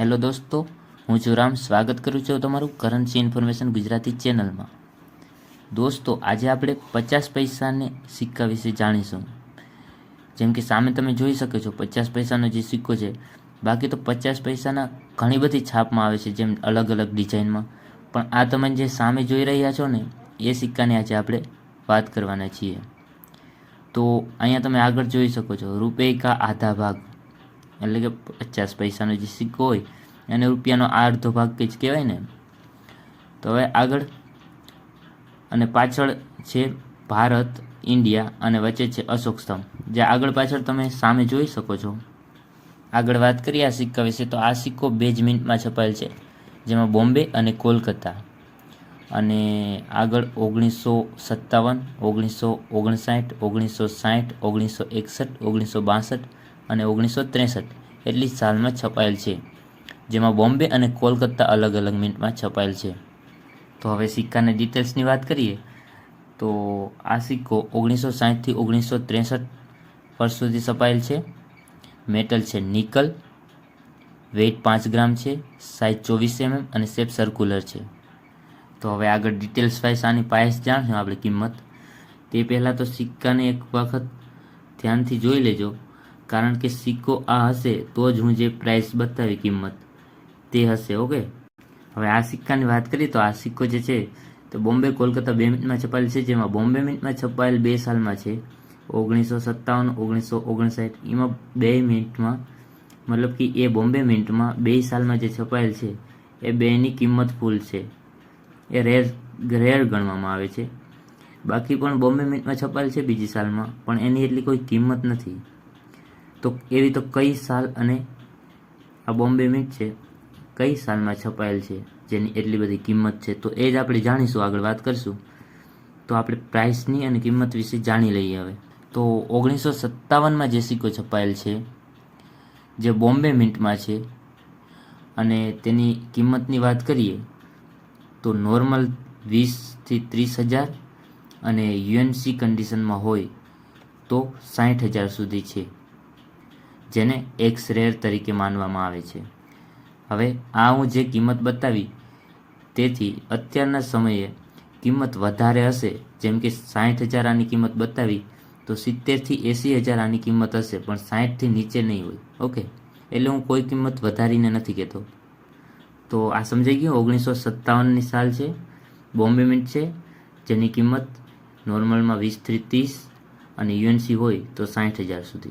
Hello દોસ્તો, હું છું રામ. સ્વાગત કરું છું તમારું કરન્સી ઇન્ફોર્મેશન ગુજરાતી ચેનલમાં. દોસ્તો, આજે આપણે પચાસ પૈસાને સિક્કા વિશે જાણીશું. જેમ કે સામે તમે જોઈ શકો છો, પચાસ પૈસાનો જે સિક્કો છે, બાકી તો પચાસ પૈસાના ઘણી બધી છાપમાં આવે છે, જેમ અલગ અલગ ડિઝાઇનમાં. પણ આ તમે જે સામે જોઈ રહ્યા છો ને, એ સિક્કાની આજે આપણે વાત કરવાના છીએ. તો અહીંયા તમે આગળ જોઈ શકો છો, રૂપે કા આધા ભાગ. એટલે કે પચાસ પૈસાનો જે સિક્કો હોય, એને રૂપિયાનો અડધો ભાગ કંઈ જ કહેવાય ને. તો હવે આગળ. અને પાછળ છે ભારત, ઇન્ડિયા અને વચ્ચે છે અશોક સ્તંભ. જે આગળ પાછળ તમે સામે જોઈ શકો છો. આગળ વાત કરીએ આ સિક્કા વિશે, તો આ સિક્કો બે જ મિનિટમાં છપાયેલ છે. જેમાં બોમ્બે અને કોલકાતા. અને આગળ ઓગણીસો સત્તાવન, ઓગણીસો ઓગણસાઠ, ઓગણીસો સાઠ, ઓગણીસો એકસઠ, ઓગણીસો બાસઠ અને ઓગણીસો ત્રેસઠ, એટલી સાલમાં છપાયેલ છે, જેમાં બોમ્બે અને કોલકાતા અલગ અલગ મિનિટમાં છપાયેલ છે. તો હવે સિક્કાની ડિટેલ્સની વાત કરીએ, તો આ સિક્કો ઓગણીસો સાહીઠથી ઓગણીસો ત્રેસઠ વર્ષ સુધી છપાયેલ છે. મેટલ છે નિકલ, વેઇટ પાંચ ગ્રામ છે સાઇઝ ચોવીસ એમએમ અને શેપ સર્ક્યુલર છે. તો હવે આગળ ડિટેલ્સ વાઇઝ આની પાયસ જાણશું આપણે કિંમત. તે પહેલાં તો સિક્કાને એક વખત ધ્યાનથી જોઈ લેજો. કારણ કે સિક્કો આ હશે તો જ હું જે પ્રાઇસ બતાવી કિંમત, તે હશે ઓકે હવે આ સિક્કાની વાત કરીએ તો આ સિક્કો જે છે, તો બોમ્બે કોલકાતા બે મિનિટમાં છપાયેલ છે, જેમાં બોમ્બે મિનિટમાં છપાયેલ બે સાલમાં છે, ઓગણીસો સત્તાવન, ઓગણીસો ઓગણસાઠ, એમાં બે મિનિટમાં, મતલબ કે એ બોમ્બે મિનિટમાં બે સાલમાં જે છપાયેલ છે, એ બેની કિંમત ફૂલ છે. એ રેર રેર ગણવામાં આવે છે. બાકી પણ બોમ્બે મિન્ટમાં છપાયેલ છે બીજી સાલમાં, પણ એની એટલી કોઈ કિંમત નથી. તો એવી તો કઈ સાલ અને આ બોમ્બે મિન્ટ છે, કઈ સાલમાં છપાયેલ છે, જેની એટલી બધી કિંમત છે, તો એ જ આપણે જાણીશું, આગળ વાત કરશું. તો આપણે પ્રાઇસની અને કિંમત વિશે જાણી લઈએ હવે. તો ઓગણીસો સત્તાવનમાં જે સિક્કો છપાયેલ છે, જે બોમ્બે મિન્ટમાં છે, અને તેની કિંમતની વાત કરીએ, તો નોર્મલ વીસથી ત્રીસ હજાર અને યુએનસી કન્ડિશનમાં હોય તો સાઠ હજાર સુધી છે. જેને એક્સ રેર તરીકે માનવામાં આવે છે. હવે આ હું જે કિંમત બતાવી તેથી અત્યારના સમયે કિંમત વધારે હશે. જેમ કે સાઠ હજાર આની કિંમત બતાવી તો સિત્તેરથી એંસી હજાર આની કિંમત હશે, પણ સાઠથી નીચે નહીં હોય. ઓકે? એટલે હું કોઈ કિંમત વધારીને નથી કહેતો. તો આ સમજાઈ ગયું? ઓગણીસો સત્તાવનની સાલ છે, બોમ્બે મિન્ટ છે, જેની કિંમત નોર્મલમાં વીસથી ત્રીસ અને યુએનસી હોય તો સાઠ હજાર સુધી.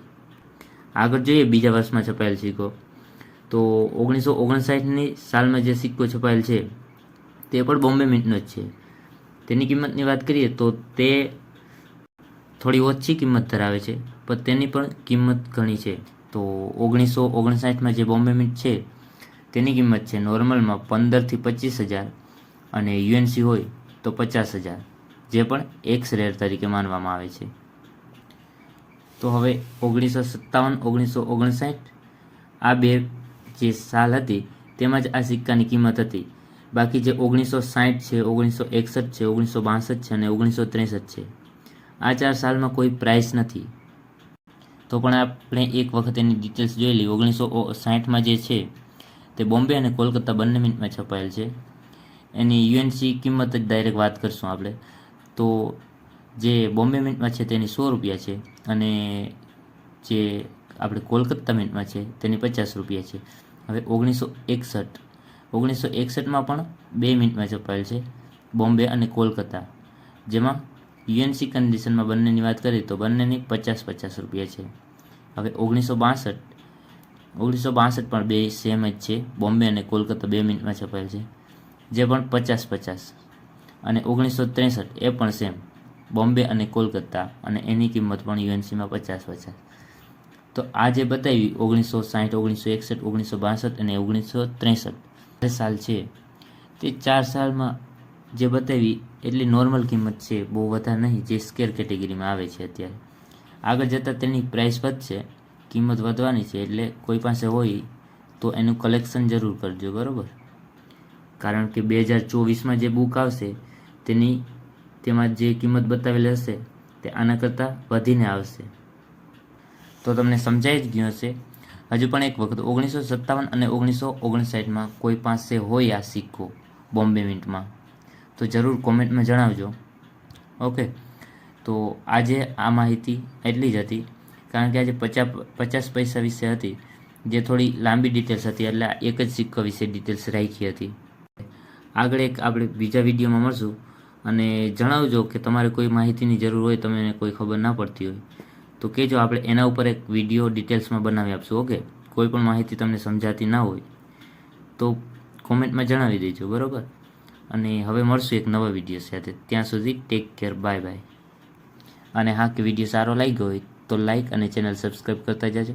આગળ જોઈએ, બીજા વર્ષમાં છપાયેલ સિક્કો. તો ઓગણીસો ઓગણસાઠની સાલમાં જે સિક્કો છપાયેલ છે, તે પણ બોમ્બે મિન્ટનો જ છે. તેની કિંમતની વાત કરીએ તો તે થોડી ઓછી કિંમત ધરાવે છે, પણ તેની પણ કિંમત ઘણી છે. તો ઓગણીસો ઓગણસાઠમાં જે બોમ્બે મિન્ટ છે, તેની કિંમત છે નોર્મલમાં પંદરથી પચીસ હજાર અને યુએનસી હોય તો પચાસ હજાર, જે પણ એક્સ રેર તરીકે માનવામાં આવે છે. તો હવે ઓગણીસો સત્તાવન ઓગણીસો ઓગણસાઠ આ બે જે સાલ હતી તેમાં જ આ સિક્કાની કિંમત હતી. બાકી જે ઓગણીસો સાઠ છે ઓગણીસો એકસઠ છે ઓગણીસો બાસઠ છે અને ઓગણીસો ત્રેસઠ છે, આ ચાર સાલમાં કોઈ પ્રાઇસ નથી. તો પણ આપણે એક વખત એની ડિટેલ્સ જોઈ લઈએ. ઓગણીસો સાઠમાં જે છે તે બોમ્બે અને કોલકાતા બંને મિનિટમાં છપાયેલ છે. એની યુએનસી કિંમત જ ડાયરેક્ટ વાત કરશું આપણે. તો જે બોમ્બે મિન્ટમાં છે તેની સો રૂપિયા છે અને જે આપણે કોલકાતા મિન્ટમાં છે તેની પચાસ રૂપિયા છે. હવે ઓગણીસો એકસઠ, ઓગણીસો એકસઠમાં પણ બે મિનિટમાં છપાયેલ છે બોમ્બે અને કોલકાતા. જેમાં યુએનસી કન્ડિશનમાં બંનેની વાત કરીએ તો બંનેની પચાસ પચાસ રૂપિયા છે. હવે ઓગણીસો બાસઠ ઓગણીસો બાસઠ પણ બે સેમ જ છે, બોમ્બે અને કોલકાતા બે મિનિટમાં છપાયેલ છે. જે પણ પચાસ પચાસ અને ઓગણીસો ત્રેસઠ એ પણ સેમ બોમ્બે અને કોલકાતા અને એની કિંમત પણ યુએનસીમાં પચાસ પચાસ. તો આ જે બતાવી ઓગણીસો સાઠ ઓગણીસો એકસઠ, ઓગણીસો બાસઠ અને ઓગણીસો ત્રેસઠ સાલ છે. તે ચાર સાલમાં જે બતાવી એટલી નોર્મલ કિંમત છે, બહુ વધારે નહીં, જે સ્કેર કેટેગરીમાં આવે છે અત્યારે. આગળ જતાં તેની પ્રાઇસ વધશે, કિંમત વધવાની છે, એટલે કોઈ પાસે હોય તો એનું કલેક્શન જરૂર કરજો, બરાબર? કારણ કે બે હજાર ચોવીસમાં જે બુક આવશે, તેની તેમાં જે કિંમત બતાવેલી હશે તે આના કરતાં વધીને આવશે. તો તમને સમજાઈ જ ગયું હશે. હજુ પણ એક વખત ઓગણીસો સત્તાવન અને ઓગણીસો ઓગણસાઠમાં કોઈ પાસે હોય આ સિક્કો બોમ્બે મિન્ટમાં. તો જરૂર કોમેન્ટમાં જણાવજો. ઓકે. તો આજે આ માહિતી એટલી જ હતી. કારણ કે આજે પચાસ પચાસ પૈસા વિશે હતી. જે થોડી લાંબી ડિટેલ્સ હતી, એટલે એક જ સિક્કો વિશે ડિટેલ્સ રાખી હતી. આગળ એક આપણે બીજા વિડીયોમાં મળશું. અને જણાવજો કે તમારે કોઈ માહિતીની જરૂર હોય તમને કોઈ ખબર ના પડતી હોય. તો કહેજો આપણે એના ઉપર એક વીડિયો ડિટેલ્સમાં બનાવી આપશું, ઓકે? કોઈ પણ માહિતી તમને સમજાતી ના હોય, તો કોમેન્ટમાં જણાવી દેજો, બરાબર? અને હવે મળશું એક નવા વીડિયો સાથે. ત્યાં સુધી ટેક કેર બાય બાય અને હા, કે વીડિયો સારો લાગ્યો હોય, તો લાઈક અને ચેનલ સબસ્ક્રાઈબ કરતા જજો.